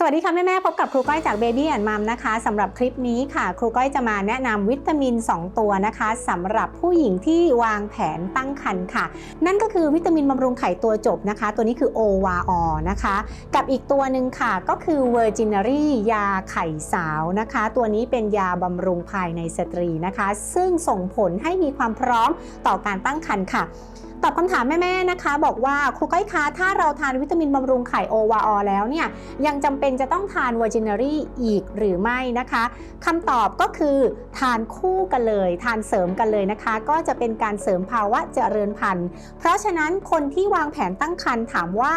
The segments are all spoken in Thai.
สวัสดีค่ะแม่แม่พบกับครูก้อยจาก Baby and Mom นะคะสำหรับคลิปนี้ค่ะ ครูก้อยจะมาแนะนำวิตามิน 2 ตัวนะคะสำหรับผู้หญิงที่วางแผนตั้งครรภ์ค่ะ นั่นก็คือวิตามินบำรุงไข่ตัวจบนะคะ ตัวนี้คือ OVR นะคะ กับอีกตัวหนึ่งค่ะก็คือ Virginary ยาไข่สาวนะคะ ตัวนี้เป็นยาบำรุงภายในสตรีนะคะ ซึ่งส่งผลให้มีความพร้อมต่อการตั้งครรภ์ค่ะ ตอบคำถามแม่ๆนะคะ บอกว่าครูก้อยคะถ้าเราทานวิตามินบำรุงไข่ OVR แล้วเนี่ยยังจำเป็นจะต้องทาน Virginary อีกหรือไม่นะคะคำตอบก็คือทานคู่กันเลย ทานเสริมกันเลยนะคะ ก็จะเป็นการเสริมภาวะเจริญพันธุ์ เพราะฉะนั้นคนที่วางแผนตั้งครรภ์ถามว่า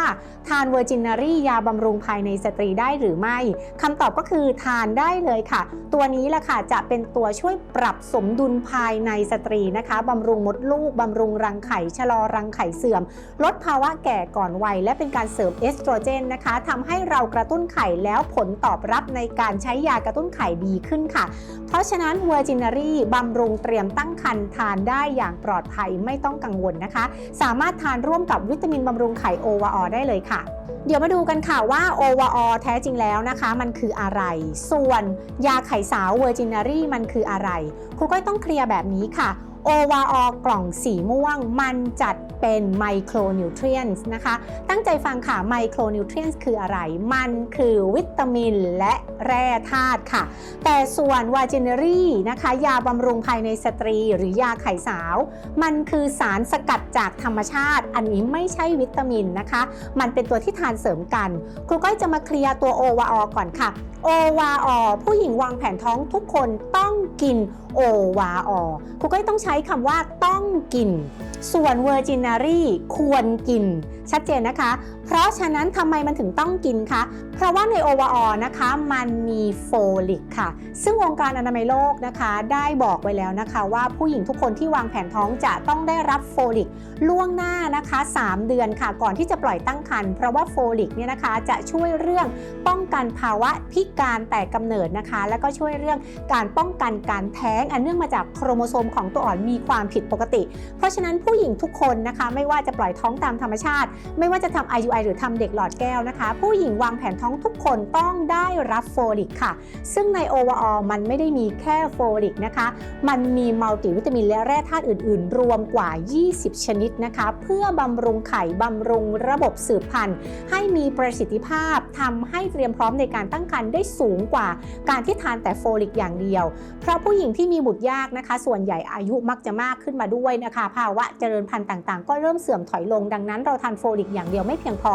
ทาน Virginary ยาบำรุงภายในสตรีได้หรือไม่คำตอบก็คือทานได้เลยค่ะ ตัวนี้แหละค่ะจะเป็นตัวช่วยปรับสมดุลภายในสตรีนะคะบำรุงมดลูกบำรุงรังไข่ชะลอรังไข่เสื่อม ลดภาวะแก่ก่อนวัย และเป็นการเสริมเอสโตรเจนนะคะทำให้เรากระตุ้นไข่แล้วผลตอบรับในการใช้ยากระตุ้นไข่ดีขึ้นค่ะ เพราะฉะนั้น Virginary บำรุงเตรียมตั้งครรภ์ทานได้อย่างปลอดภัยไม่ต้องกังวลนะคะ สามารถทานร่วมกับวิตามินบำรุงไข่ OVR ได้เลยค่ะเดี๋ยวมาดูกันค่ะว่า OVR แท้จริงแล้วนะคะ มันคืออะไร ส่วนยาไข่สาว Virginary มันคืออะไรครูก้อยต้องเคลียร์แบบนี้ค่ะ OVR กล่องสีม่วง มันจัดเป็นไมโครนิวเทรียนส์นะคะ ตั้งใจฟังค่ะไมโครนิวเทรียนส์คืออะไร มันคือวิตามินและแร่ธาตุค่ะ แต่ส่วนวาจินเนรี่นะคะ ยาบำรุงภายในสตรีหรือยาไข่สาว มันคือสารสกัดจากธรรมชาติ อันนี้ไม่ใช่วิตามินนะคะ มันเป็นตัวที่ทานเสริมกัน ครูก้อยจะมาเคลียร์ตัว OVR ก่อนค่ะ โอวาอผู้หญิงวางแผนท้องทุกคนต้องกินโอวาอครูก้อยต้องใช้คำว่าต้องกิน ส่วน Virginary ควรกิน ชัดเจนนะคะ เพราะฉะนั้นทำไมมันถึงต้องกินคะ เพราะว่าใน OVR นะคะมันมีโฟลิกค่ะ ซึ่งองค์การอนามัยโลกนะคะ ได้บอกไว้แล้วนะคะ ว่าผู้หญิงทุกคนที่วางแผนท้องจะต้องได้รับโฟลิกล่วงหน้านะคะ 3 เดือนค่ะ ก่อนที่จะปล่อยตั้งครรภ์เพราะว่าโฟลิกเนี่ยนะคะจะช่วยเรื่องป้องกันภาวะพิการแต่กำเนิดนะคะ แล้วก็ช่วยเรื่องการป้องกันการแท้งอันเนื่องมาจากโครโมโซมของตัวอ่อนมีความผิดปกติ เพราะฉะนั้นผูู้้หญิงทุกคนนะคะ ไม่ว่าจะปล่อยท้องตามธรรมชาติ ไม่ว่าจะทำ IUI หรือทำเด็กหลอดแก้วนะคะ ผู้หญิงวางแผนท้องทุกคนต้องได้รับโฟลิกค่ะ ซึ่งใน overall มันไม่ได้มีแค่โฟลิกนะคะ มันมีมัลติวิตามินและแร่ธาตุอื่น ๆ รวมกว่า 20 ชนิดนะคะ เพื่อบำรุงไข่บำรุงระบบสืบพันธุ์ ให้มีประสิทธิภาพทำให้เตรียมพร้อมในการตั้งครรภ์ได้สูงกว่า การที่ทานแต่โฟลิกอย่างเดียว เพราะผู้หญิงที่มีบุตรยากนะคะ ส่วนใหญ่อายุมักจะมากขึ้นมาด้วยนะคะ ภาวะเจริญพันธุ์ต่างๆ ก็เริ่มเสื่อมถอยลงดังนั้นเราทานโฟลิกอย่างเดียวไม่เพียงพอ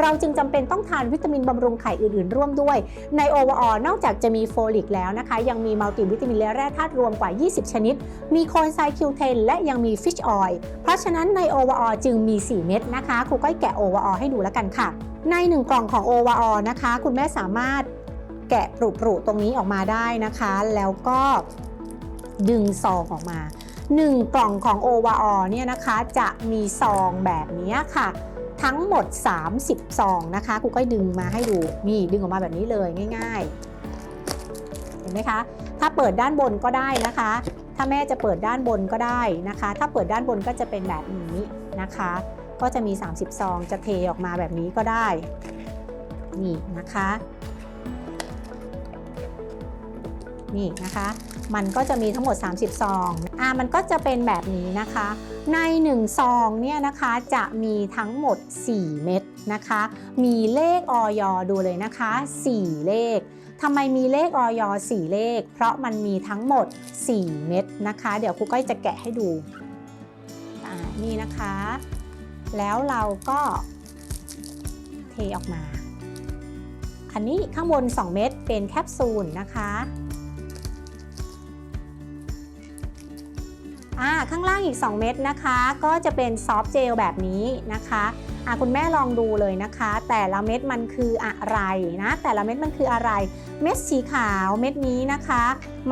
เราจึงจำเป็นต้องทานวิตามินบำรุงไข่อื่นๆ ร่วมด้วย ใน overall นอกจากจะมีโฟลิกแล้วนะคะ ยังมีมัลติวิตามินและแร่ธาตุรวมกว่า 20 ชนิด มีโคไซคิวเทนและยังมีฟิชออยล์เพราะฉะนั้นใน overall จึงมี 4 เม็ดนะคะครูก้อยแกะ overall ให้ดูแล้วกันค่ะ ใน 1 กล่องของ overall นะคะ คุณแม่สามารถแกะปรุๆตรงนี้ออกมาได้นะคะ แล้วก็ดึงซองออกมา 1 กล่องของ overall เนี่ยนะคะจะมีซองแบบนี้ค่ะ ทั้งหมด 30 ซองนะคะครูก้อยดึงมาให้ดูนี่ดึงออกมาแบบนี้เลยง่ายๆ เห็นไหมคะ ถ้าเปิดด้านบนก็ได้นะคะ ถ้าแม่จะเปิดด้านบนก็ได้นะคะ ถ้าเปิดด้านบนก็จะเป็นแบบนี้นะคะ ก็จะมี 30 ซองจะเทออกมาแบบนี้ก็ได้ นี่นะคะ นี่นะคะ มันก็จะมีทั้งหมด 30 ซองอ่ามันก็จะเป็นแบบนี้นะคะ ใน 1 ซองเนี่ยนะคะจะมีทั้งหมด 4 เม็ดนะคะ มีเลขออยดูเลยนะคะ 4 เลขทำไมมีเลขออย4 เลข เพราะมันมีทั้งหมด 4 เม็ดนะคะ เดี๋ยวครูก้อยจะแกะให้ดูอ่านี่นะคะ แล้วเราก็เทออกมา อันนี้ข้างบน 2 เม็ดเป็นแคปซูลนะคะ อ่าข้างล่างอีก 2 เม็ดนะคะ ก็จะเป็นซอฟต์เจลแบบนี้นะคะอ่าคุณแม่ลองดูเลยนะคะ แต่ละเม็ดมันคืออะไรนะแต่ละเม็ดมันคืออะไร เม็ดสีขาวเม็ดนี้นะคะ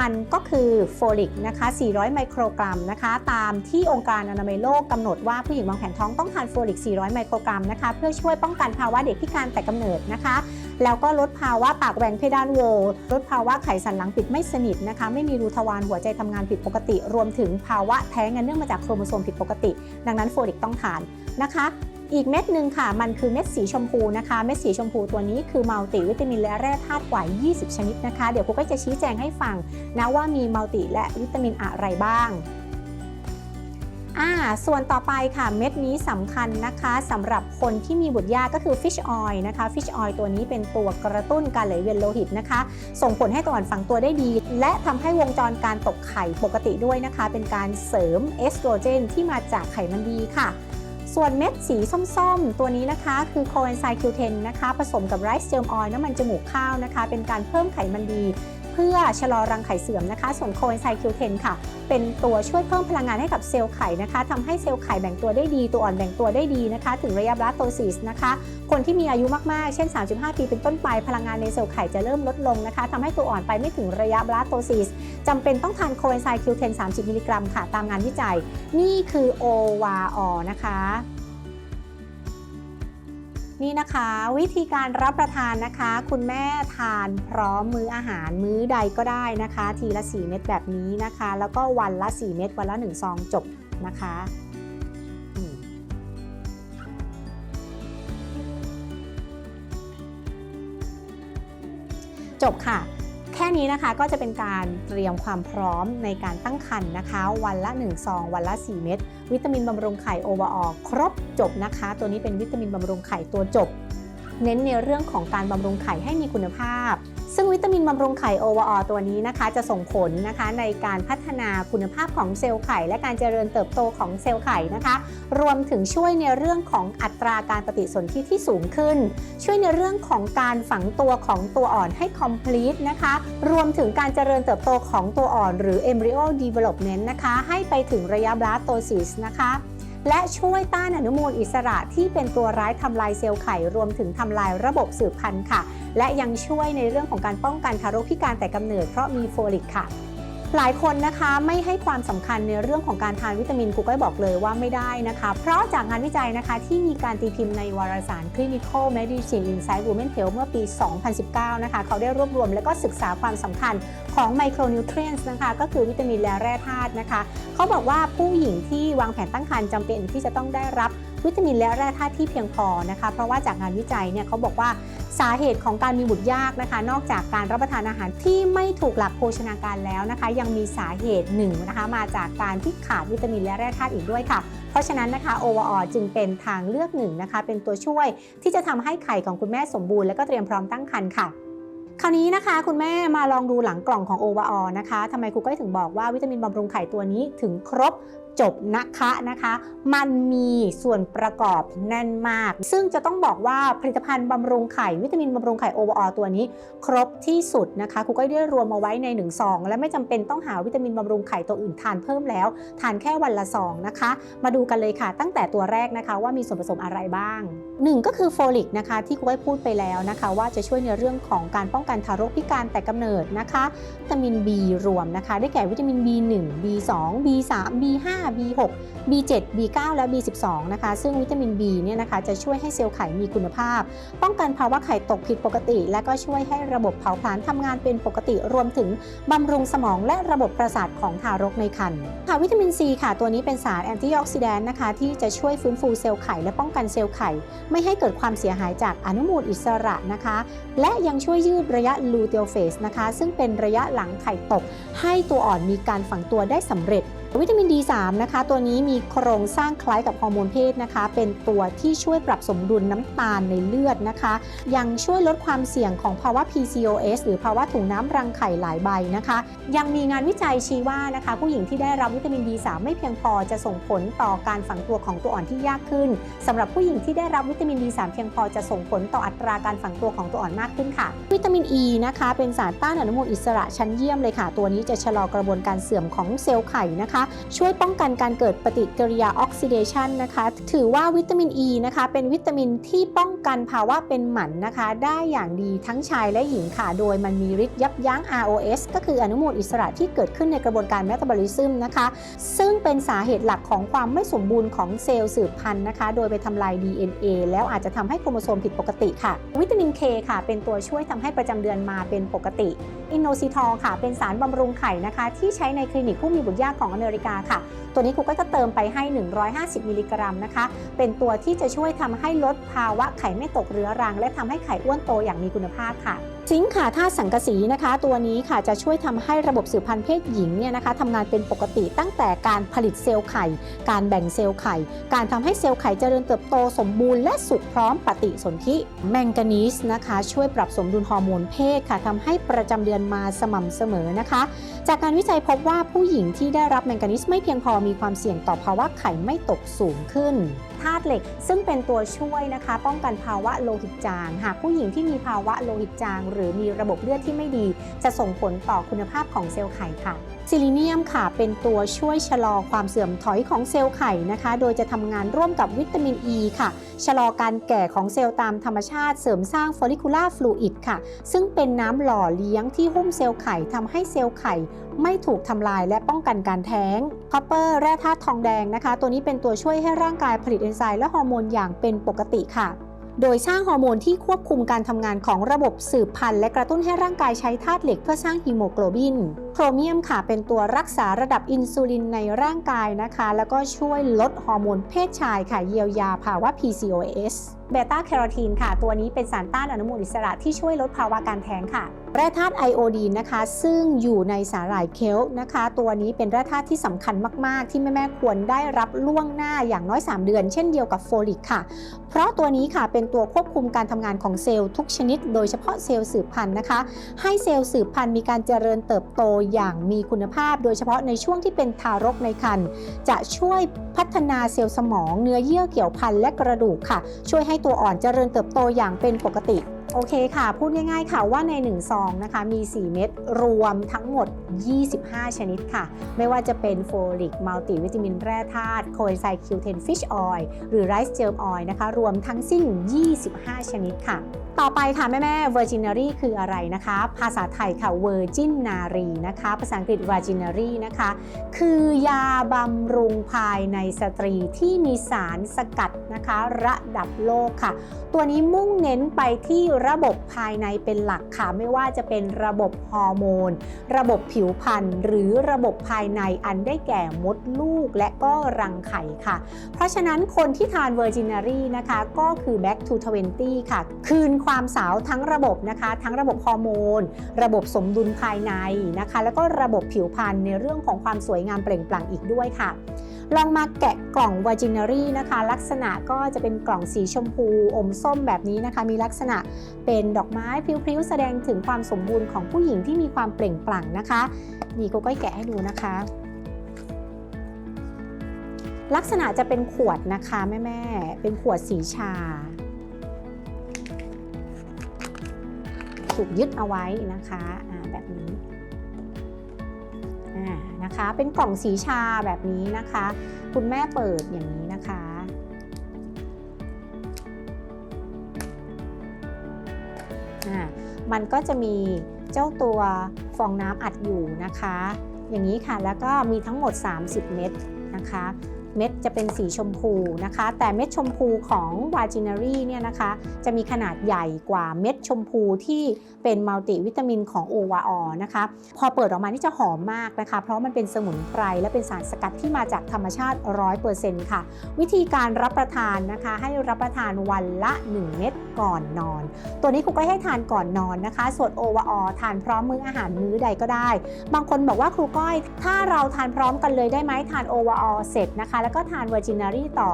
มันก็คือโฟลิกนะคะ 400 ไมโครกรัมนะคะ ตามที่องค์การอนามัยโลกกำหนดว่าผู้หญิงวางแผนท้องต้องทานโฟลิก 400 ไมโครกรัมนะคะ เพื่อช่วยป้องกันภาวะเด็กพิการแต่กำเนิดนะคะ แล้วก็ลดภาวะปากแหว่งเพดานโวลดภาวะไขสันหลังปิดไม่สนิทนะคะ ไม่มีรูทวารหัวใจทำงานผิดปกติ รวมถึงภาวะแท้งอันเนื่องมาจากโครโมโซมผิดปกติ ดังนั้นโฟลิกต้องทานนะคะอีกเม็ดหนึ่งค่ะ มันคือเม็ดสีชมพูนะคะ เม็ดสีชมพูตัวนี้คือมัลติวิตามินและแร่ธาตุกว่า 20 ชนิดนะคะ เดี๋ยวครูก็จะชี้แจงให้ฟังนะว่ามีมัลติและวิตามินอะไรบ้าง อ่าส่วนต่อไปค่ะเม็ดนี้สำคัญนะคะสำหรับคนที่มีบุตรยากก็คือ fish oil นะคะ fish oil ตัวนี้เป็นตัวกระตุ้นการไหลเวียนโลหิตนะคะ ส่งผลให้ตัวอ่อนฝังตัวได้ดี และทำให้วงจรการตกไข่ปกติด้วยนะคะ เป็นการเสริมเอสโตรเจนที่มาจากไขมันดีค่ะส่วนเม็ดสีส้มๆ ตัวนี้นะคะคือโคเอนไซม์คิวเทนนะคะ ผสมกับไรซ์เจิมออยล์น้ำมันจมูกข้าวนะคะ เป็นการเพิ่มไขมันดี เพื่อชะลอรังไข่เสื่อมนะคะ ส่วนโคเอนไซม์คิวเทนค่ะ เป็นตัวช่วยเพิ่มพลังงานให้กับเซลล์ไข่นะคะทำให้เซลล์ไข่แบ่งตัวได้ดี ตัวอ่อนแบ่งตัวได้ดีนะคะ ถึงระยะบลาสโตซิสนะคะ คนที่มีอายุมากๆ เช่น 35 ปีเป็นต้นไป พลังงานในเซลล์ไข่จะเริ่มลดลงนะคะทำให้ตัวอ่อนไปไม่ถึงระยะบลาสโตซิสจำเป็นต้องทานโคเอนไซม์คิวเทน30 มิลลิกรัมค่ะ ตามงานวิจัย นี่คือโอวาอนะคะ นี่นะคะ วิธีการรับประทานนะคะ คุณแม่ทานพร้อมมื้ออาหารมื้อใดก็ได้นะคะ ทีละ 4 เม็ดแบบนี้นะคะ แล้วก็วันละ 4 เม็ดวันละ 1 ซองจบนะคะจบค่ะ นี้นะคะก็จะเป็นการเตรียมความพร้อมในการตั้งครรภ์นะคะ วันละ1ซองวันละ 4 เม็ดวิตามินบำรุงไข่โอวออครบจบนะคะ ตัวนี้เป็นวิตามินบำรุงไข่ตัวจบ เน้นในเรื่องของการบำรุงไข่ให้มีคุณภาพ ซึ่งวิตามินบำรุงไข่โอวอตัวนี้นะคะจะส่งผลนะคะในการพัฒนาคุณภาพของเซลล์ไข่ และการเจริญเติบโตของเซลล์ไข่นะคะ รวมถึงช่วยในเรื่องของอัตราการปฏิสนธิที่สูงขึ้น ช่วยในเรื่องของการฝังตัวของตัวอ่อนให้ complete นะคะ รวมถึงการเจริญเติบโตของตัวอ่อน หรือ embryo development นะคะ ให้ไปถึงระยะ blastocyst นะคะ และช่วยต้านอนุมูลอิสระที่เป็นตัวร้ายทำลายเซลล์ไข่รวมถึงทำลายระบบสืบพันธุ์ค่ะ และยังช่วยในเรื่องของการป้องกันทารกพิการแต่กำเนิดเพราะมีโฟลิกค่ะหลายคนนะคะไม่ให้ความสำคัญในเรื่องของการทานวิตามินครูก็บอกเลยว่าไม่ได้นะคะ เพราะจากงานวิจัยนะคะที่มีการตีพิมพ์ในวารสาร Clinical Medicine Inside Women Health เมื่อปี 2019 นะคะ เขาได้รวบรวมและก็ศึกษาความสำคัญ ของไมโครนิวเทรียนส์นะคะ ก็คือวิตามินและแร่ธาตุนะคะเขาบอกว่าผู้หญิงที่วางแผนตั้งครรภ์จำเป็นที่จะต้องได้รับวิตามินและแร่ธาตุที่เพียงพอนะคะ เพราะว่าจากงานวิจัยเนี่ยเขาบอกว่าสาเหตุของการมีบุตรยากนะคะ นอกจากการรับประทานอาหารที่ไม่ถูกหลักโภชนาการแล้วนะคะ ยังมีสาเหตุหนึ่งนะคะมาจากการที่ขาดวิตามินและแร่ธาตุอีกด้วยค่ะ เพราะฉะนั้นนะคะ o v r จึงเป็นทางเลือกหนึ่งนะคะ เป็นตัวช่วยที่จะทำให้ไข่ของคุณแม่สมบูรณ์และก็เตรียมพร้อมตั้งครรภ์ค่ะ คราวนี้นะคะ คุณแม่มาลองดูหลังกล่องของ o v r นะคะทำไมครูก้อยถึงบอกว่าวิตามินบำรุงไข่ตัวนี้ถึงครบจบนะคะนะคะ มันมีส่วนประกอบแน่นมาก ซึ่งจะต้องบอกว่าผลิตภัณฑ์บำรุงไข่วิตามินบำรุงไข่ o v r ตัวนี้ ครบที่สุดนะคะครูก้อยได้รวมมาไว้ใน1ซองและไม่จำเป็นต้องหาวิตามินบำรุงไข่ตัวอื่นทานเพิ่มแล้ว ทานแค่วันละซองนะคะ มาดูกันเลยค่ะ ตั้งแต่ตัวแรกนะคะว่ามีส่วนผสมอะไรบ้าง1ก็คือโฟลิกนะคะที่ครูก้ยพูดไปแล้วนะคะว่าจะช่วยในเรื่องของการป้องกันทารกพิการแต่กำเนิดนะคะวิตามิน B รวมนะคะได้แก่วิตามิน B1 B2 B3 B5 B6 B7 B9 และ B12 นะคะซึ่งวิตามิน B เนี่ยนะคะจะช่วยให้เซลล์ไข่มีคุณภาพ ป้องกันภาวะไข่ตกผิดปกติ และก็ช่วยให้ระบบเผาผลาญทำงานเป็นปกติรวมถึงบำรุงสมองและระบบประสาทของทารกในครรภ์ค่ะวิตามิน C ค่ะตัวนี้เป็นสารแอนตี้ออกซิแดนต์นะคะที่จะช่วยฟื้นฟูเซลล์ไข่และป้องกันเซลล์ไข่ไม่ให้เกิดความเสียหายจากอนุมูลอิสระนะคะ และยังช่วยยืดระยะลูเทลเฟสนะคะ ซึ่งเป็นระยะหลังไข่ตก ให้ตัวอ่อนมีการฝังตัวได้สำเร็จ วิตามิน D3 นะคะ ตัวนี้มีโครงสร้างคล้ายกับฮอร์โมนเพศนะคะ เป็นตัวที่ช่วยปรับสมดุลน้ำตาลในเลือดนะคะ ยังช่วยลดความเสี่ยงของภาวะ PCOS หรือภาวะถุงน้ำรังไข่หลายใบนะคะ ยังมีงานวิจัยชี้ว่านะคะ ผู้หญิงที่ได้รับวิตามิน D3 ไม่เพียงพอจะส่งผลต่อการฝังตัวของตัวอ่อนที่ยากขึ้นสำหรับผู้หญิงที่ได้รับวิตามิน D3 เพียงพอจะส่งผลต่ออัตราการฝังตัวของตัวอ่อนมากขึ้นค่ะ วิตามิน E นะคะ เป็นสารต้านอนุมูลอิสระชั้นเยี่ยมเลยค่ะ ตัวนี้จะชะลอกระบวนการเสื่อมของเซลล์ไข่นะคะช่วยป้องกันการเกิดปฏิกิริยาออกซิเดชันนะคะ ถือว่าวิตามิน E นะคะ เป็นวิตามินที่ป้องกันภาวะเป็นหมันนะคะ ได้อย่างดีทั้งชายและหญิงค่ะ โดยมันมีฤทธิ์ยับยั้ง ROS ก็คืออนุมูลอิสระที่เกิดขึ้นในกระบวนการเมตาบอลิซึมนะคะ ซึ่งเป็นสาเหตุหลักของความไม่สมบูรณ์ของเซลล์สืบพันธุ์นะคะ โดยไปทำลาย DNA แล้วอาจจะทำให้โครโมโซมผิดปกติค่ะ วิตามิน K ค่ะ เป็นตัวช่วยทำให้ประจำเดือนมาเป็นปกติ อินโนซิทอลค่ะ เป็นสารบำรุงไข่นะคะ ที่ใช้ในคลินิกผู้มีบุตรยากของอเมริกาค่ะ ตัวนี้ครูก้อยก็เติมไปให้ 150 มิลลิกรัมนะคะ เป็นตัวที่จะช่วยทำให้ลดภาวะไข่ไม่ตกเรื้อรัง และทำให้ไข่อ้วนโตอย่างมีคุณภาพค่ะซิงค์ค่ะธาตุสังกะสีนะคะ ตัวนี้ค่ะจะช่วยทำให้ระบบสืบพันธุ์เพศหญิงเนี่ยนะคะทำงานเป็นปกติตั้งแต่การผลิตเซลล์ไข่ การแบ่งเซลล์ไข่ การทำให้เซลล์ไข่เจริญเติบโตสมบูรณ์และสุขพร้อมปฏิสนธิแมงกานีสนะคะ ช่วยปรับสมดุลฮอร์โมนเพศค่ะทำให้ประจำเดือนมาสม่ำเสมอนะคะ จากการวิจัยพบว่าผู้หญิงที่ได้รับแมงกานีสไม่เพียงพอมีความเสี่ยงต่อภาวะไข่ไม่ตกสูงขึ้นธาตุเหล็ก ซึ่งเป็นตัวช่วยนะคะ ป้องกันภาวะโลหิตจาง หากผู้หญิงที่มีภาวะโลหิตจาง หรือมีระบบเลือดที่ไม่ดี จะส่งผลต่อคุณภาพของเซลล์ไข่ค่ะ ซิลิเนียมค่ะเป็นตัวช่วยชะลอความเสื่อมถอยของเซลล์ไข่นะคะ โดยจะทำงานร่วมกับวิตามินอ e ีค่ะ ชะลอการแก่ของเซลล์ตามธรรมชาติเสริมสร้างฟอลิคูล่าฟลูอิดค่ะ ซึ่งเป็นน้ำหล่อเลี้ยงที่หุ้มเซลล์ไข่ทำให้เซลล์ไข่ไม่ถูกทำลายและป้องกันการแท้งคอปเปอร์แร่ธาตุทองแดงนะคะ ตัวนี้เป็นตัวช่วยให้ร่างกายผลิตเอนไซม์และฮอร์โมนอย่างเป็นปกติค่ะ โดยสร้างฮอร์โมนที่ควบคุมการทำงานของระบบสืบพันธุ์และกระตุ้นให้ร่างกายใช้ธาตุเหล็กเพื่อสร้างฮีโมโกลบิน โครเมียมค่ะเป็นตัวรักษาระดับอินซูลินในร่างกายนะคะ แล้วก็ช่วยลดฮอร์โมนเพศชายค่ะเยียวยาภาวะ PCOS เบต้าแคโรทีนค่ะ ตัวนี้เป็นสารต้านอนุมูลอิสระที่ช่วยลดภาวะการแท้งค่ะ แร่ธาตุไอโอดีนนะคะ ซึ่งอยู่ในสาหร่ายเคลนะคะ ตัวนี้เป็นแร่ธาตุที่สำคัญมาก ๆ ที่แม่ ๆ ควรได้รับล่วงหน้าอย่างน้อย 3 เดือน เช่นเดียวกับโฟลิกค่ะ เพราะตัวนี้ค่ะเป็นตัวควบคุมการทำงานของเซลล์ทุกชนิด โดยเฉพาะเซลล์สืบพันธุ์นะคะ ให้เซลล์สืบพันธุ์มีการเจริญเติบโตอย่างมีคุณภาพ โดยเฉพาะในช่วงที่เป็นทารกในครรภ์จะช่วยพัฒนาเซลล์สมอง เนื้อเยื่อเกี่ยวพันและกระดูกค่ะ ช่วยให้ให้ตัวอ่อนเจริญเติบโตอย่างเป็นปกติ โอเคค่ะ พูดง่ายๆค่ะว่าใน1ซองนะคะมี 4 เม็ดรวมทั้งหมด 25 ชนิดค่ะ ไม่ว่าจะเป็นโฟลิกมัลติวิตามินแร่ธาตุโคเอนไซม์คิวเทนฟิชออยล์หรือไรซ์เจ r มออยล์นะคะ รวมทั้งสิ้น 25 ชนิดค่ะ ต่อไปค่ะ แม่แม่ๆ Virginary คืออะไรนะคะ ภาษาไทยค่ะ Virgin Nari นะคะ ภาษาอังกฤษ Virginary นะคะ คือยาบำรุงภายในสตรีที่มีสารสกัดนะคะ ระดับโลกค่ะ ตัวนี้มุ่งเน้นไปที่ระบบภายในเป็นหลักค่ะ ไม่ว่าจะเป็นระบบฮอร์โมน ระบบผิวพรรณหรือระบบภายในอันได้แก่มดลูกและก็รังไข่ค่ะ เพราะฉะนั้นคนที่ทาน Virginary นะคะก็คือ Back to 20 ค่ะ คืนความสาวทั้งระบบนะคะ ทั้งระบบฮอร์โมน ระบบสมดุลภายในนะคะ แล้วก็ระบบผิวพรรณในเรื่องของความสวยงามเปล่งปลั่งอีกด้วยค่ะ ลองมาแกะกล่อง v i r g i n a r y นะคะ ลักษณะก็จะเป็นกล่องสีชมพูอมส้มแบบนี้นะคะ มีลักษณะเป็นดอกไม้พริ้วๆ แสดงถึงความสมบูรณ์ของผู้หญิงที่มีความเปล่งปลั่งนะคะ นี่ก็ก้อยแกะให้ดูนะคะ ลักษณะจะเป็นขวดนะคะแม่ๆเป็นขวดสีชา ถูกยึดเอาไว้นะคะอ่าแบบนี้ นะคะ เป็นกล่องสีชาแบบนี้นะคะ คุณแม่เปิดอย่างนี้นะคะมันก็จะมีเจ้าตัวฟองน้ำอัดอยู่นะคะ อย่างนี้ค่ะแล้วก็มีทั้งหมด 30 เม็ดนะคะ เม็ดจะเป็นสีชมพูนะคะ แต่เม็ดชมพูของวาจินารีเนี่ยนะคะ จะมีขนาดใหญ่กว่าเม็ดชมพูที่เป็นมัลติวิตามินของโอวาออนะคะ พอเปิดออกมานี่จะหอมมากนะคะ เพราะมันเป็นสมุนไพรและเป็นสารสกัดที่มาจากธรรมชาติ 100%ค่ะ วิธีการรับประทานนะคะ ให้รับประทานวันละ 1 เม็ดก่อนนอน ตัวนี้ครูก็ให้ทานก่อนนอนนะคะ ส่วนโอวาออทานพร้อมมื้ออาหารมื้อใดก็ได้ บางคนบอกว่าครูก้อย ถ้าเราทานพร้อมกันเลยได้ไหมทานโอวาออเสร็จนะคะแล้วก็ทานเวอร์จินารีต่อ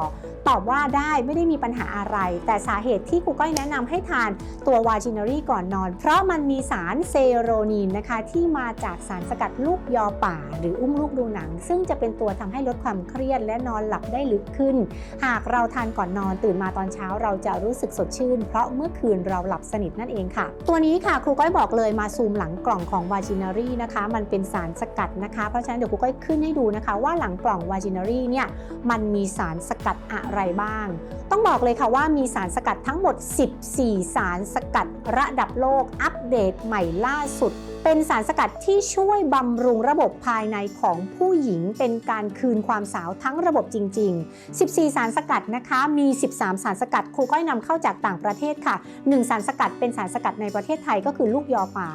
ตอบว่าได้ไม่ได้มีปัญหาอะไร แต่สาเหตุที่ครูก้อยแนะนำให้ทานตัววาจินารีก่อนนอน เพราะมันมีสารเซโรนีนนะคะ ที่มาจากสารสกัดลูกยอป่า หรืออุ้มลูกดูหนัง ซึ่งจะเป็นตัวทำให้ลดความเครียดและนอนหลับได้ลึกขึ้น หากเราทานก่อนนอนตื่นมาตอนเช้าเราจะรู้สึกสดชื่น เพราะเมื่อคืนเราหลับสนิทนั่นเองค่ะ ตัวนี้ค่ะครูก้อยบอกเลยมาซูมหลังกล่องของวาจินารีนะคะ มันเป็นสารสกัดนะคะ เพราะฉะนั้นเดี๋ยวครูก้อยขึ้นให้ดูนะคะ ว่าหลังกล่องวาจินารีเนี่ยมันมีสารสกัดอะไรบ้าง ต้องบอกเลยค่ะว่ามีสารสกัดทั้งหมด 14 สารสกัดระดับโลกอัปเดตใหม่ล่าสุด เป็นสารสกัดที่ช่วยบำรุงระบบภายในของผู้หญิงเป็นการคืนความสาวทั้งระบบจริง ๆ 14 สารสกัดนะคะ มี 13 สารสกัดครูก้อยนำเข้าจากต่างประเทศค่ะ 1 สารสกัดเป็นสารสกัดในประเทศไทยก็คือลูกยอป่า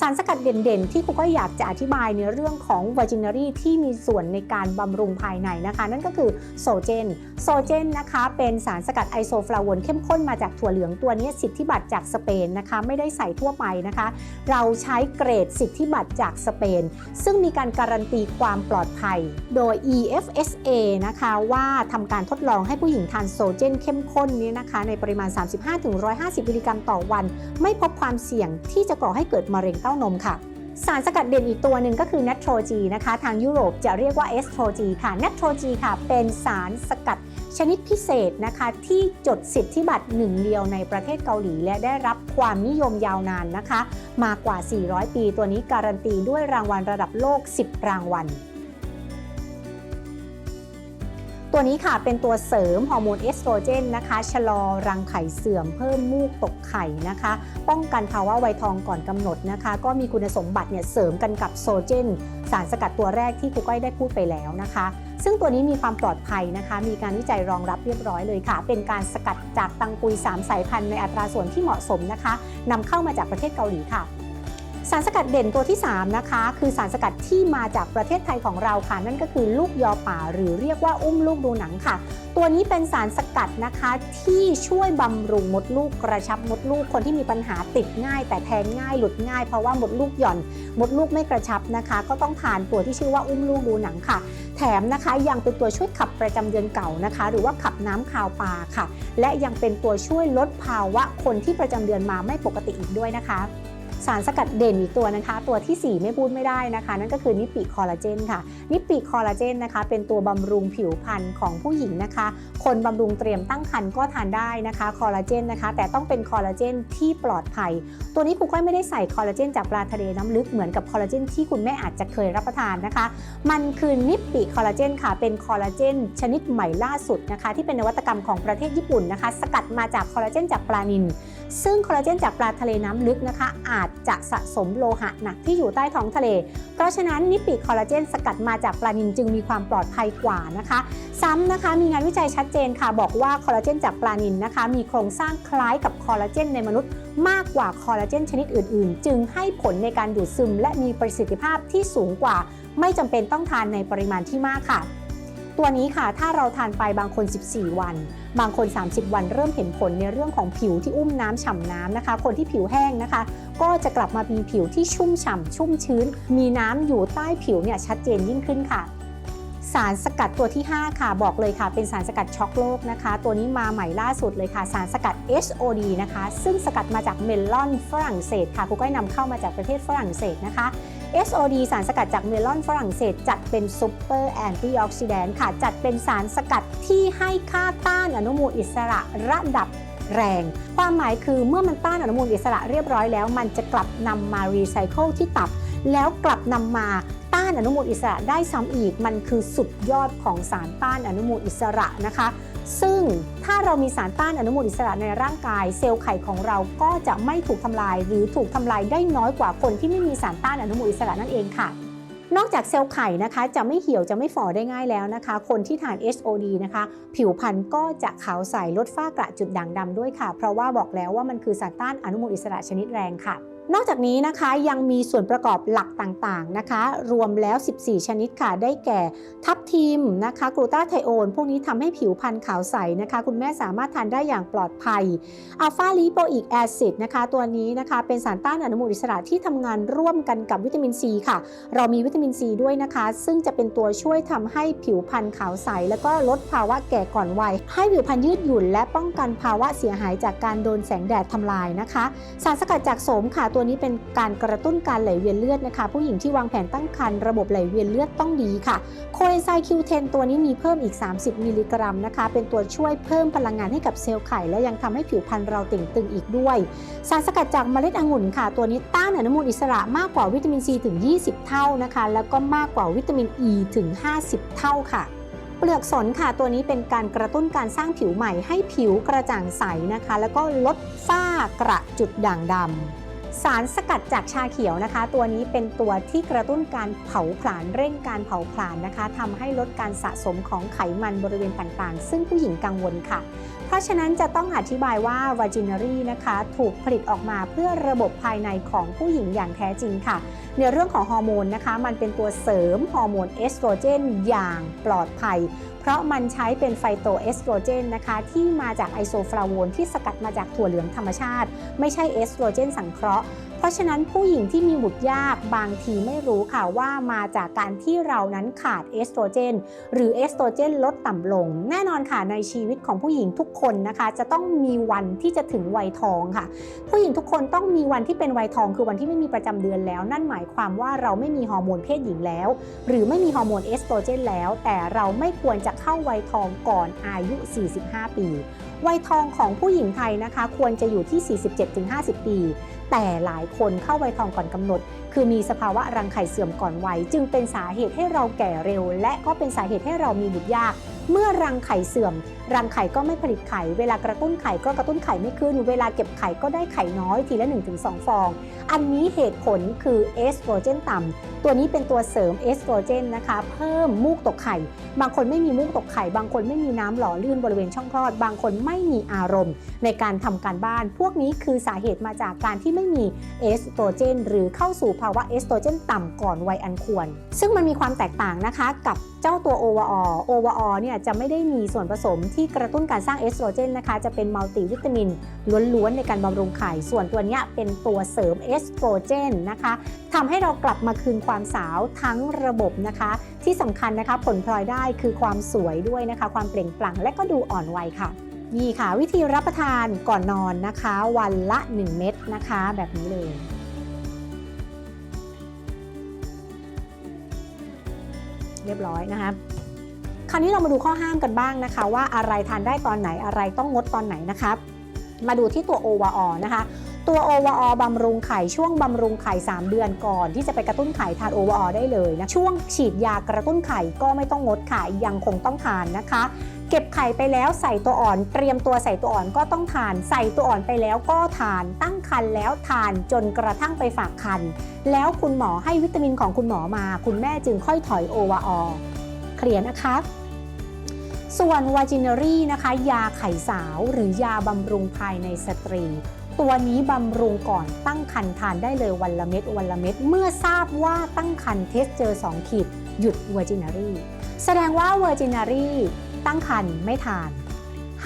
สารสกัดเด่นๆ ที่ครูก้อยอยากจะอธิบายในเรื่องของ v a g i n a r y ที่มีส่วนในการบำรุงภายในนะคะ นั่นก็คือโซเจน โซเจนนะคะเป็นสารสกัดไอโซฟลาวนเข้มข้นมาจากถั่วเหลืองตัวนี้สิทธิบัตรจากสเปนนะคะ ไม่ได้ใส่ทั่วไปนะคะ เราใช้เกรดสิทธิบัตรจากสเปน ซึ่งมีการการันตีความปลอดภัย โดย EFSA นะคะว่าทำการทดลองให้ผู้หญิงทานโซเจนเข้มข้นนี้นะคะในปริมาณ 35-150 มิลลิกรัมต่อวัน ไม่พบความเสี่ยงที่จะก่อให้เกิดมะเร็งเต้านมค่ะสารสกัดเด่นอีกตัวหนึ่งก็คือ n a t r o g นะคะ ทางยุโรปจะเรียกว่า e s t r o g ค่ะ n a t r o g ค่ะ เป็นสารสกัด ชนิดพิเศษนะคะที่จดสิทธิบัตรหนึ่งเดียวในประเทศเกาหลี และได้รับความนิยมยาวนานนะคะ มากว่า 400 ปีตัวนี้การันตีด้วยรางวัลระดับโลก 10 รางวัลตัวนี้ค่ะเป็นตัวเสริมฮอร์โมนเอสโตรเจนนะคะชะลอรังไข่เสื่อมเพิ่มมูกตกไข่นะคะ ป้องกันภาวะวัยทองก่อนกำหนดนะคะ ก็มีคุณสมบัติเนี่ยเสริมกันกับโซเจน สารสกัดตัวแรกที่ครูก้อยได้พูดไปแล้วนะคะ ซึ่งตัวนี้มีความปลอดภัยนะคะ มีการวิจัยรองรับเรียบร้อยเลยค่ะ เป็นการสกัดจากตังกุย 3 สายพันธุ์ในอัตราส่วนที่เหมาะสมนะคะนำเข้ามาจากประเทศเกาหลีค่ะสารสกัดเด่นตัวที่ 3 นะคะ คือสารสกัดที่มาจากประเทศไทยของเราค่ะ นั่นก็คือลูกยอป่า หรือเรียกว่าอุ้มลูกดูหนังค่ะ ตัวนี้เป็นสารสกัดนะคะที่ช่วยบำรุงมดลูกกระชับมดลูกคนที่มีปัญหาติดง่าย แต่แทงง่ายหลุดง่าย เพราะว่ามดลูกหย่อน มดลูกไม่กระชับนะคะ ก็ต้องทานตัวที่ชื่อว่าอุ้มลูกดูหนังค่ะ ถมนะคะยังเป็นตัวช่วยขับประจำเดือนเก่านะคะ หรือว่าขับน้ำคาวปลาค่ะ และยังเป็นตัวช่วยลดภาวะคนที่ประจำเดือนมาไม่ปกติอีกด้วยนะคะ สารสกัดเด่นอีกตัวนะคะ ตัวทีสี่ 4 ไม่พูดไม่ได้นะคะ นั่นก็คือนิปปิคอลลาเจนค่ะ นิปปิคอลลาเจนนะคะ เป็นตัวบำรุงผิวพรรณของผู้หญิงนะคะ คนบำรุงเตรียมตั้งครรภ์ก็ทานได้นะคะคอลลาเจนนะคะ แต่ต้องเป็นคอลลาเจนที่ปลอดภัย ตัวนี้ครูก้อยไม่ได้ใส่คอลลาเจนจากปลาทะเลน้ำลึกเหมือนกับคอลลาเจนที่คุณแม่อาจจะเคยรับประทานนะคะ มันคือนิปปิคอลลาเจนค่ะ เป็นคอลลาเจนชนิดใหม่ล่าสุดนะคะ ที่เป็นนวัตกรรมของประเทศญี่ปุ่นนะคะ สกัดมาจากคอลลาเจนจากปลานิล ซึ่งคอลลาเจนจากปลาทะเลน้ำลึกนะคะ อาจจะสะสมโลหะหนักที่อยู่ใต้ท้องทะเล เพราะฉะนั้นนิปปิคอลลาเจนสกัดมาจากปลานิลจึงมีความปลอดภัยกว่านะคะ ซ้ำนะคะมีงานวิจัยชัดเจนค่ะ บอกว่าคอลลาเจนจากปลานิลนะคะ มีโครงสร้างคล้ายกับคอลลาเจนในมนุษย์ มากกว่าคอลลาเจนชนิดอื่นๆ จึงให้ผลในการดูดซึม และมีประสิทธิภาพที่สูงกว่า ไม่จำเป็นต้องทานในปริมาณที่มากค่ะ ตัวนี้ค่ะถ้าเราทานไปบางคน 14 วัน บางคน 30 วันเริ่มเห็นผลในเรื่องของผิวที่อุ้มน้ำฉ่ำน้ำนะคะ คนที่ผิวแห้งนะคะ ก็จะกลับมามีผิวที่ชุ่มฉ่ำชุ่มชื้น มีน้ำอยู่ใต้ผิวเนี่ยชัดเจนยิ่งขึ้นค่ะสารสกัดตัวที่ 5 ค่ะ บอกเลยค่ะ เป็นสารสกัดช็อกโลกนะคะ ตัวนี้มาใหม่ล่าสุดเลยค่ะ สารสกัด HOD นะคะ ซึ่งสกัดมาจากเมลอนฝรั่งเศสค่ะครูก้อยนำเข้ามาจากประเทศฝรั่งเศสนะคะ SOD สารสกัดจากเมลอนฝรั่งเศส จัดเป็นซูเปอร์แอนตี้ออกซิแดนต์ค่ะ จัดเป็นสารสกัดที่ให้ค่าต้านอนุมูลอิสระระดับแรง ความหมายคือเมื่อมันต้านอนุมูลอิสระเรียบร้อยแล้ว มันจะกลับนำมารีไซเคิลที่ตับ แล้วกลับนำมาต้านอนุมูลอิสระได้ซ้ำอีก มันคือสุดยอดของสารต้านอนุมูลอิสระนะคะ ซึ่งถ้าเรามีสารต้านอนุมูลอิสระในร่างกาย เซลล์ไข่ของเราก็จะไม่ถูกทำลาย หรือถูกทำลายได้น้อยกว่าคนที่ไม่มีสารต้านอนุมูลอิสระนั่นเองค่ะ นอกจากเซลล์ไข่นะคะจะไม่เหี่ยวจะไม่ฝ่อได้ง่ายแล้วนะคะ คนที่ทาน SOD นะคะ ผิวพรรณก็จะขาวใสลดฝ้ากระจุดด่างดำด้วยค่ะ เพราะว่าบอกแล้วว่ามันคือสารต้านอนุมูลอิสระชนิดแรงค่ะ นอกจากนี้นะคะยังมีส่วนประกอบหลักต่างๆนะคะ รวมแล้ว 14 ชนิดค่ะ ได้แก่ทับทิมนะคะกลูตาไทโอน พวกนี้ทำให้ผิวพรรณขาวใสนะคะ คุณแม่สามารถทานได้อย่างปลอดภัยอัลฟาลีโปอิกแอซิดนะคะ ตัวนี้นะคะเป็นสารต้านอนุมูลอิสระที่ทำงานร่วมกันกับวิตามินซีค่ะ เรามีวิตามินซีด้วยนะคะ ซึ่งจะเป็นตัวช่วยทำให้ผิวพรรณขาวใส แล้วก็ลดภาวะแก่ก่อนวัย ให้ผิวพรรณยืดหยุ่น และป้องกันภาวะเสียหายจากการโดนแสงแดดทำลายนะคะ สารสกัดจากโสมค่ะตัวนี้เป็นการกระตุ้นการไหลเวียนเลือดนะคะ ผู้หญิงที่วางแผนตั้งครรภ์ระบบไหลเวียนเลือดต้องดีค่ะ โคเอนไซม์ Q10 ตัวนี้มีเพิ่มอีก 30 มิลลิกรัมนะคะ เป็นตัวช่วยเพิ่มพลังงานให้กับเซลล์ไข่ และยังทำให้ผิวพรรณเราเต่งตึงอีกด้วย สารสกัดจากเมล็ดองุ่นค่ะ ตัวนี้ต้านอนุมูลอิสระมากกว่าวิตามินซีถึง 20 เท่านะคะ แล้วก็มากกว่าวิตามินอ e ีถึง 50 เท่าค่ะเปลือกสนค่ะตัวนี้เป็นการกระตุ้นการสร้างผิวใหม่ให้ผิวกระจ่างใสนะคะ แล้วก็ลดฝ้ากระจุดด่างดำ สารสกัดจากชาเขียวนะคะ ตัวนี้เป็นตัวที่กระตุ้นการเผาผลาญเร่งการเผาผลาญนะคะทำให้ลดการสะสมของไขมันบริเวณต่างๆ ซึ่งผู้หญิงกังวลค่ะ เพราะฉะนั้นจะต้องอธิบายว่า v a g i n a r y นะคะ ถูกผลิตออกมาเพื่อระบบภายในของผู้หญิงอย่างแท้จริงค่ะ ในเรื่องของฮอร์โมนนะคะ มันเป็นตัวเสริมฮอร์โมนเอสโตรเจนอย่างปลอดภัยเพราะมันใช้เป็นไฟโตเอสโตรเจนนะคะ ที่มาจากไอโซฟลาโวนที่สกัดมาจากถั่วเหลืองธรรมชาติ ไม่ใช่เอสโตรเจนสังเคราะห์เพราะฉะนั้นผู้หญิงที่มีบุตรยากบางทีไม่รู้ค่ะว่ามาจากการที่เรานั้นขาดเอสโตรเจน หรือเอสโตรเจนลดต่ำลง แน่นอนค่ะในชีวิตของผู้หญิงทุกคนนะคะ จะต้องมีวันที่จะถึงวัยทองค่ะ ผู้หญิงทุกคนต้องมีวันที่เป็นวัยทอง คือวันที่ไม่มีประจำเดือนแล้ว นั่นหมายความว่าเราไม่มีฮอร์โมนเพศหญิงแล้ว หรือไม่มีฮอร์โมนเอสโตรเจนแล้ว แต่เราไม่ควรจะเข้าวัยทองก่อนอายุ 45 ปี วัยทองของผู้หญิงไทยนะคะ ควรจะอยู่ที่ 47-50 ปี แต่หลายคนเข้าวัยทองก่อนกำหนด คือมีสภาวะรังไข่เสื่อมก่อนวัย จึงเป็นสาเหตุให้เราแก่เร็ว และก็เป็นสาเหตุให้เรามีบุตรยาก เมื่อรังไข่เสื่อมรังไข่ก็ไม่ผลิตไข่ เวลากระตุ้นไข่ก็กระตุ้นไข่ไม่ขึ้น เวลาเก็บไข่ก็ได้ไข่น้อยทีละ 1-2 ฟอง อันนี้เหตุผลคือเอสโตรเจนต่ำ ตัวนี้เป็นตัวเสริมเอสโตรเจนนะคะ เพิ่มมูกตกไข่ บางคนไม่มีมูกตกไข่ บางคนไม่มีน้ำหล่อลื่นบริเวณช่องคลอด บางคนไม่มีอารมณ์ ในการทำการบ้าน พวกนี้คือสาเหตุมาจากการที่ไม่มีเอสโตรเจนหรือเข้าสู่ภาวะเอสโตรเจนต่ำก่อนวัยอันควร ซึ่งมันมีความแตกต่างนะคะกับเจ้าตัว OVR OVR เนี่ยจะไม่ได้มีส่วนผสมที่กระตุ้นการสร้างเอสโตรเจนนะคะจะเป็นมัลติวิตามินล้วนๆในการบำรุงไข่ ส่วนตัวนี้เป็นตัวเสริมเอสโตรเจนนะคะทำให้เรากลับมาคืนความสาวทั้งระบบนะคะ ที่สำคัญนะคะผลพลอยได้คือความสวยด้วยนะคะ ความเปล่งปลั่งและก็ดูอ่อนวัยค่ะนี่ค่ะ วิธีรับประทานก่อนนอนนะคะ วันละ 1 เม็ดนะคะ แบบนี้เลยเรียบร้อยนะคะ คราวนี้เรามาดูข้อห้ามกันบ้างนะคะ ว่าอะไรทานได้ตอนไหนอะไรต้องงดตอนไหนนะครับ มาดูที่ตัว OVR นะคะตัว OVR บำรุงไข่ช่วงบำรุงไข่ 3 เดือนก่อน ที่จะไปกระตุ้นไข่ทาน OVR ได้เลยนะช่วงฉีดยากระตุ้นไข่ก็ไม่ต้องงดไข่ยังคงต้องทานนะคะ เก็บไข่ไปแล้วใส่ตัวอ่อน เตรียมตัวใส่ตัวอ่อนก็ต้องทาน ใส่ตัวอ่อนไปแล้วก็ทาน ตั้งครรภ์แล้วทานจนกระทั่งไปฝากครรภ์แล้วคุณหมอให้วิตามินของคุณหมอมา คุณแม่จึงค่อยถอย OVR เคลียร์นะคะ ส่วนวาจิน a รีนะคะ ยาไข่สาวหรือยาบำรุงภายในสตรี ตัวนี้บำรุงก่อนตั้งครรภ์ทานได้เลยวันละเม็ดวันละเม็ดเมื่อทราบว่าตั้งครรภ์เทสเจอ 2 ขีด หยุดวาจินารีแสดงว่าวอร์จินารีตั้งครรภ์ไม่ทาน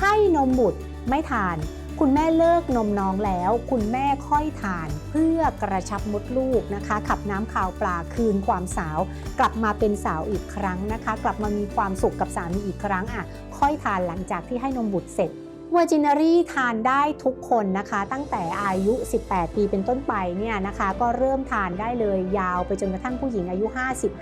ให้นมบุตรไม่ทาน คุณแม่เลิกนมน้องแล้ว คุณแม่ค่อยทานเพื่อกระชับมดลูกนะคะ ขับน้ำขาวปลาคืนความสาว กลับมาเป็นสาวอีกครั้งนะคะ กลับมามีความสุขกับสามีอีกครั้งอะค่อยทานหลังจากที่ให้นมบุตรเสร็จ วอร์จินารีทานได้ทุกคนนะคะ ตั้งแต่อายุ 18 ปีเป็นต้นไปเนี่ยนะคะ ก็เริ่มทานได้เลยยาวไปจนกระทั่งผู้หญิงอายุ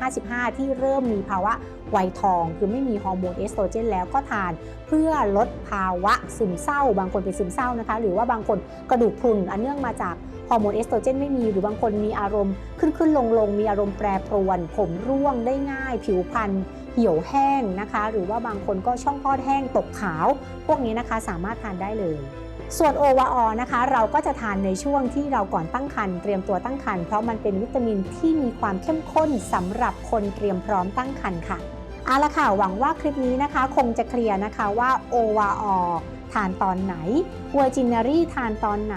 50-55 ที่เริ่มมีภาวะวัยทอง คือไม่มีฮอร์โมนเอสโตรเจนแล้วก็ทาน เพื่อลดภาวะซึมเศร้า บางคนเป็นซึมเศร้านะคะ หรือว่าบางคนกระดูกพรุนอันเนื่องมาจากฮอร์โมนเอสโตรเจนไม่มีหรือบางคนมีอารมณ์ขึ้นขึ้นลงลงมีอารมณ์แปรปรวน ผมร่วงได้ง่าย ผิวพรรณ เหี่ยวแห้งนะคะ หรือว่าบางคนก็ช่องคลอดแห้งตกขาว พวกนี้นะคะสามารถทานได้เลยส่วนโอวาอนะคะ เราก็จะทานในช่วงที่เราก่อนตั้งครรภ์เตรียมตัวตั้งครรภ์เพราะมันเป็นวิตามินที่มีความเข้มข้นสำหรับคนเตรียมพร้อมตั้งครรภ์ค่ะเอาละค่ะหวังว่าคลิปนี้นะคะ คงจะเคลียร์นะคะว่าโอวาอทานตอนไหนเวอร์จินารีทานตอนไหน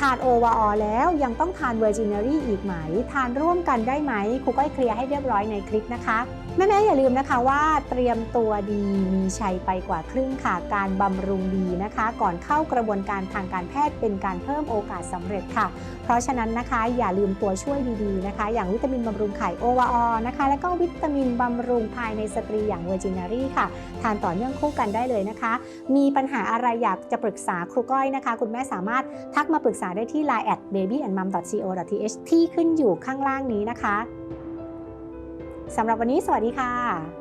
ทานโอวาอแล้วยังต้องทานเวอร์จินารีอีกไหม ทานร่วมกันได้ไหมครูก้อยเคลียร์ให้เรียบร้อยในคลิปนะคะแม่ๆอย่าลืมนะคะว่าเตรียมตัวดีมีชัยไปกว่าครึ่งค่ะการบำรุงดีนะคะ ก่อนเข้ากระบวนการทางการแพทย์เป็นการเพิ่มโอกาสสำเร็จค่ะ เพราะฉะนั้นนะคะอย่าลืมตัวช่วยดีๆนะคะ อย่างวิตามินบำรุงไข่โอวาอนะคะ แล้วก็วิตามินบำรุงภายในสตรีอย่างเวอร์จินารีค่ะ ทานต่อเนื่องคู่กันได้เลยนะคะ มีปัญหาอะไรอยากจะปรึกษาครูก้อยนะคะ คุณแม่สามารถทักมาปรึกษาาได้ที่ line at babyandmom.co.th ที่ขึ้นอยู่ข้างล่างนี้นะคะสำหรับวันนี้สวัสดีค่ะ